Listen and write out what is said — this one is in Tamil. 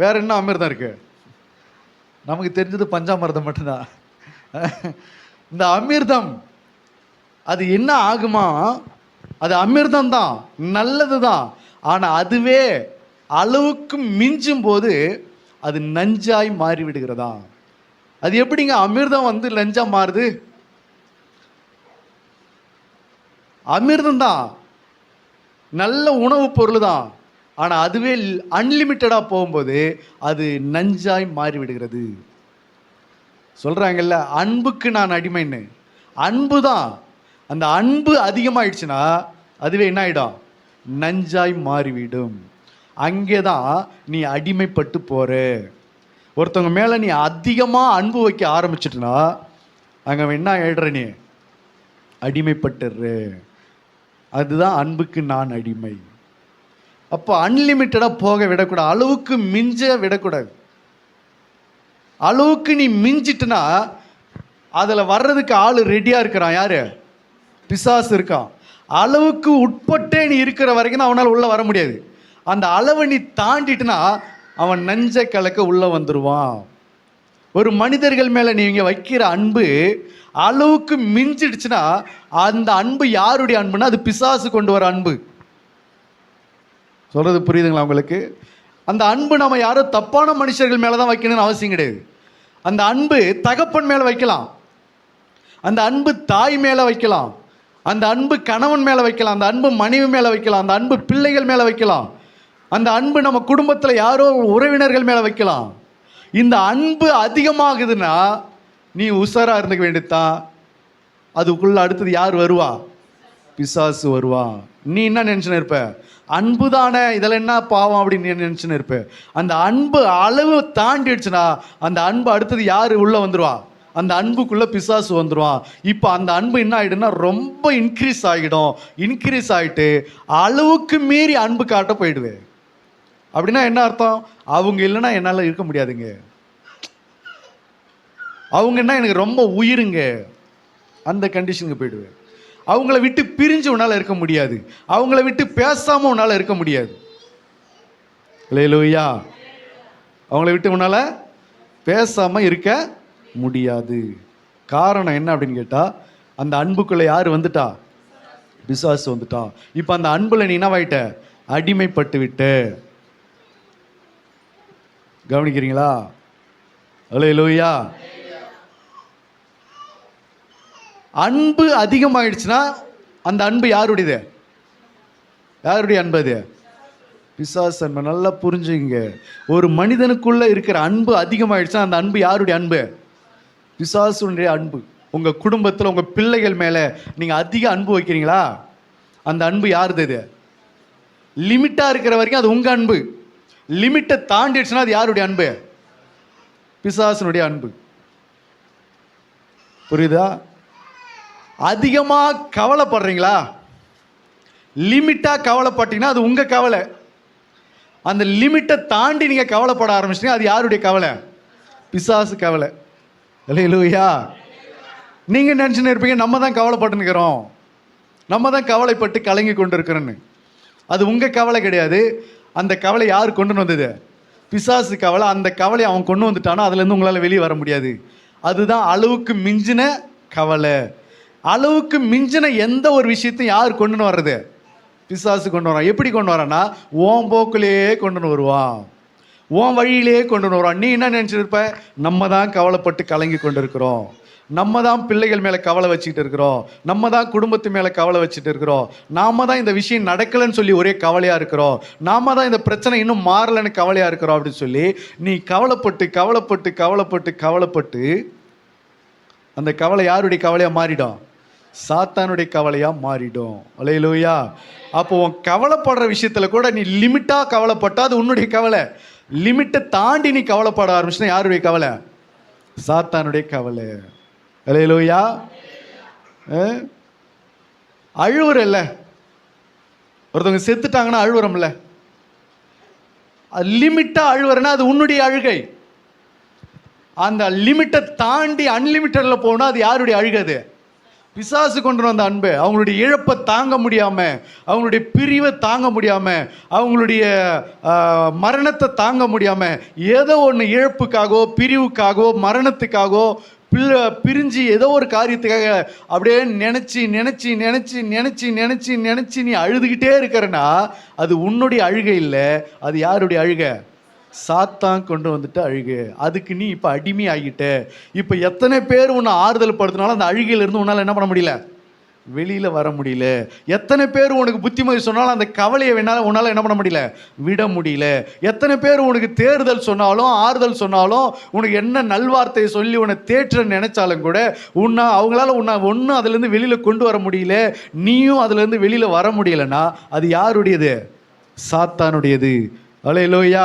வேற என்ன அமிர்தம் இருக்கு? நமக்கு தெரிஞ்சது பஞ்சாமிர்தம் மட்டும்தான். இந்த அமிர்தம் அது என்ன ஆகுமா? அது அமிர்தம் தான் நல்லது தான். ஆனால் அதுவே அளவுக்கு மிஞ்சும் போது அது நஞ்சாய் மாறி விடுகிறதா அது எப்படிங்க அமிர்தம் வந்து லஞ்சா மாறுது? அமிர்தம் தான் நல்ல உணவுப் பொருள் தான். ஆனால் அதுவே அன்லிமிட்டடாக போகும்போது அது நஞ்சாய் மாறிவிடுகிறது. சொல்கிறாங்கல்ல அன்புக்கு நான் அடிமைன்னு. அன்பு தான் அந்த அன்பு அதிகமாயிடுச்சுன்னா அதுவே என்ன ஆகிடும் நஞ்சாய் மாறிவிடும். அங்கே தான் நீ அடிமைப்பட்டு போகிற ஒருத்தவங்க மேலே நீ அதிகமாக அன்பு வைக்க ஆரம்பிச்சிட்டுனா அங்கே என்ன ஆயிடுற நீ? அடிமைப்பட்டுரு அதுதான் அன்புக்கு நான் அடிமை. அப்போ அன்லிமிட்டடாக போக விடக்கூடாது. அளவுக்கு மிஞ்ச விடக்கூடாது. அளவுக்கு நீ மிஞ்சிட்டுனா அதில் வர்றதுக்கு ஆள் ரெடியாக இருக்கிறான். யார்? பிசாசு இருக்கான். அளவுக்கு உட்பட்டே நீ இருக்கிற வரைக்கும் அவனால் உள்ளே வர முடியாது. அந்த அளவை நீ தாண்டிட்டுனா அவன் நஞ்ச கலக்க உள்ளே வந்துடுவான் ஒரு மனிதர்கள் மேலே நீங்க வைக்கிற அன்பு அளவுக்கு மிஞ்சிடுச்சுன்னா அந்த அன்பு யாருடைய அன்புனா அது பிசாசு கொண்டு வர அன்பு. சொல்கிறது புரியுதுங்களா உங்களுக்கு? அந்த அன்பு நம்ம யாரோ தப்பான மனுஷர்கள் மேலே தான் வைக்கணும்னு அவசியம் கிடையாது. அந்த அன்பு தகப்பன் மேலே வைக்கலாம். அந்த அன்பு தாய் மேலே வைக்கலாம். அந்த அன்பு கணவன் மேலே வைக்கலாம். அந்த அன்பு மனைவி மேலே வைக்கலாம். அந்த அன்பு பிள்ளைகள் மேலே வைக்கலாம். அந்த அன்பு நம்ம குடும்பத்தில் யாரோ உறவினர்கள் மேலே வைக்கலாம். இந்த அன்பு அதிகமாகுதுன்னா நீ உஷாராக இருந்துக்க வேண்டியதுதான். அதுக்குள்ளே அடுத்தது யார் வருவா? பிசாசு வருவான் நீ என்ன நினச்சின்னு இருப்ப? அன்பு தானே இதில் என்ன பாவம் அப்படின்னு நீ நினச்சுன்னு இருப்ப. அந்த அன்பு அளவு தாண்டிடுச்சுன்னா அந்த அன்பு அடுத்தது யார் உள்ளே வந்துருவா? அந்த அன்புக்குள்ளே பிசாசு வந்துடுவான் இப்போ அந்த அன்பு என்ன ஆகிடும்னா ரொம்ப இன்க்ரீஸ் ஆகிடும். இன்க்ரீஸ் ஆகிட்டு அளவுக்கு மீறி அன்பு காட்ட போயிடுவேன் அப்படின்னா என்ன அர்த்தம்? அவங்க இல்லைன்னா என்னால் இருக்க முடியாதுங்க. அவங்கன்னா எனக்கு ரொம்ப உயிருங்க. அந்த கண்டிஷனுக்கு போயிடுவேன் அவங்கள விட்டு பிரிஞ்சு உன்னால் இருக்க முடியாது. அவங்கள விட்டு பேசாமல் உன்னால் இருக்க முடியாது. இல்லையா அவங்கள விட்டு உன்னால் பேசாமல் இருக்க முடியாது. காரணம் என்ன அப்படின்னு கேட்டால் அந்த அன்புக்குள்ளே யார் வந்துட்டா? பிசாசு வந்துட்டா. இப்போ அந்த அன்பில் நீ என்னவாயிட்ட அடிமைப்பட்டு விட்ட. கவனிக்கிறீங்களா? ஹலோ அன்பு அதிகமாயிடுச்சுன்னா அந்த அன்பு யாருடையது? யாருடைய அன்பு அது? பிசாசு அன்பு. நல்லா புரிஞ்சுங்க ஒரு மனிதனுக்குள்ளே இருக்கிற அன்பு அதிகமாயிடுச்சுன்னா அந்த அன்பு யாருடைய அன்பு? பிசாசுடைய அன்பு. உங்கள் குடும்பத்தில் உங்கள் பிள்ளைகள் மேலே நீங்கள் அதிக அன்பு வைக்கிறீங்களா? அந்த அன்பு யாருது இது லிமிட்டாக இருக்கிற வரைக்கும் அது உங்கள் அன்பு. லிமிட்டை தாண்டிடுச்சுன்னா அது யாருடைய அன்பு? பிசாசனுடைய அன்பு. புரியுதா? அதிகமாக கவலைப்படுறீங்களா? லிமிட்டாக கவலைப்பட்டீங்கன்னா அது உங்கள் கவலை. அந்த லிமிட்டை தாண்டி நீங்கள் கவலைப்பட ஆரம்பிச்சிட்டீங்க அது யாருடைய கவலை? பிசாசு கவலை. இல்லையா நீங்கள் நினச்சின்னு இருப்பீங்க நம்ம தான் கவலைப்பட்டுனுக்கிறோம் நம்ம தான் கவலைப்பட்டு கலங்கி கொண்டு இருக்கிறோன்னு அது உங்கள் கவலை கிடையாது. அந்த கவலை யார் கொண்டு வந்தது? பிசாசு கவலை. அந்த கவலை அவன் கொண்டு வந்துட்டானோ அதுலேருந்து உங்களால் வெளியே வர முடியாது. அதுதான் அளவுக்கு மிஞ்சின கவலை. அளவுக்கு மிஞ்சின எந்த ஒரு விஷயத்தையும் யார் கொண்டு வர்றது? பிசாசு கொண்டு வரான். எப்படி கொண்டு வரான்னா ஓம் போக்குலேயே கொண்டு வருவான். ஓன் வழியிலேயே கொண்டு வருவான். நீ என்ன நினச்சிருப்ப? நம்ம தான் கவலைப்பட்டு கலங்கி கொண்டு இருக்கிறோம் நம்ம தான் பிள்ளைகள் மேலே கவலை வச்சுக்கிட்டு இருக்கிறோம். நம்ம தான் குடும்பத்து மேலே கவலை வச்சுட்டு இருக்கிறோம். நாம தான் இந்த விஷயம் நடக்கலைன்னு சொல்லி ஒரே கவலையாக இருக்கிறோம். நாம தான் இந்த பிரச்சனை இன்னும் மாறலைன்னு கவலையாக இருக்கிறோம் அப்படின்னு சொல்லி நீ கவலைப்பட்டு கவலைப்பட்டு கவலைப்பட்டு கவலைப்பட்டு அந்த கவலை யாருடைய கவலையாக மாறிடும்? சாத்தானுடைய கவலையாக மாறிடும். அலையிலோயா அப்போ உன் கவலைப்படுற விஷயத்தில் கூட நீ லிமிட்டாக கவலைப்பட்டா அது உன்னுடைய கவலை. லிமிட்டை தாண்டி நீ கவலைப்பட ஆரம்பிச்சுன்னா யாருடைய கவலை? சாத்தானுடைய கவலை. அலையிலோயா அழுவுறல்ல ஒருத்தவங்க செத்துட்டாங்கன்னா அழுவுறோம்ல லிமிட்டாக அழுவுறேன்னா அது உன்னுடைய அழுகை. அந்த லிமிட்டை தாண்டி அன்லிமிட்டடில் போனால் அது யாருடைய அழுகை அது? பிசாசு கொண்டு வந்த அன்பு அவங்களுடைய இழப்பை தாங்க முடியாமல் அவங்களுடைய பிரிவை தாங்க முடியாமல் அவங்களுடைய மரணத்தை தாங்க முடியாமல் ஏதோ ஒன்று இழப்புக்காகவோ பிரிவுக்காகவோ மரணத்துக்காகவோ பிள்ளை பிரிஞ்சு ஏதோ ஒரு காரியத்துக்காக அப்படியே நினச்சி நினச்சி நினச்சி நினச்சி நினச்சி நினச்சி நீ அழுதுகிட்டே இருக்கிறனா அது உன்னுடைய அழுகை இல்லை அது யாருடைய அழுகை? சாத்தான் கொண்டு வந்துட்டு அழுகு. அதுக்கு நீ இப்போ அடிமை ஆகிட்ட இப்போ எத்தனை பேர் உன்னை ஆறுதல் படுத்தினாலும் அந்த அழுகையிலேருந்து உன்னால் என்ன பண்ண முடியல? வெளியில் வர முடியல. எத்தனை பேர் உனக்கு புத்திமதி சொன்னாலும் அந்த கவலையை வேணாலும் உன்னால் என்ன பண்ண முடியல? விட முடியல. எத்தனை பேர் உனக்கு தேறுதல் சொன்னாலும் ஆறுதல் சொன்னாலும் உனக்கு என்ன நல்வார்த்தையை சொல்லி உன்னை தேற்ற நினைச்சாலும் கூட உன்னை அவங்களால உன்னை ஒன்றும் அதுலேருந்து வெளியில் கொண்டு வர முடியல. நீயும் அதுலேருந்து வெளியில் வர முடியலன்னா அது யாருடையது? சாத்தானுடையது. அலையிலோயா.